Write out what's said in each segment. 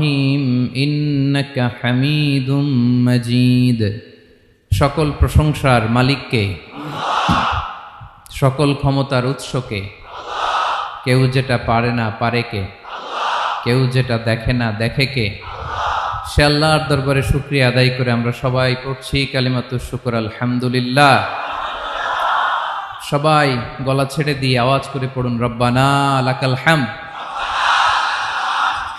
রহিম ইন্নাকা হামিদুম মজিদ। সকল প্রশংসার মালিককে, সকল ক্ষমতার উৎসকে, কেউ যেটা পারে না পারে কে কেউ যেটা দেখে না দেখে কে সে আল্লাহর দরবারে শুক্রিয়া আদায় করে আমরা সবাই পড়ছি কালিমাতু শুকর, আলহামদুলিল্লাহ। সবাই গলা ছেড়ে দিয়ে আওয়াজ করে পড়ুন, রব্বানা আলাকাল হ্যাম্প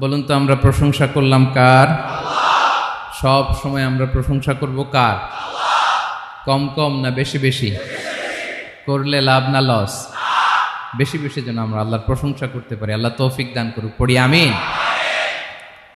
বলুন তো, আমরা প্রশংসা করলাম কার? সব সময় আমরা প্রশংসা করব কার? কম কম না বেশি বেশি? করলে লাভ না লস? বেশি বেশি যেন আমরা আল্লাহর প্রশংসা করতে পারি। আল্লাহ তৌফিক দান করুক, পড়ি, আমিন।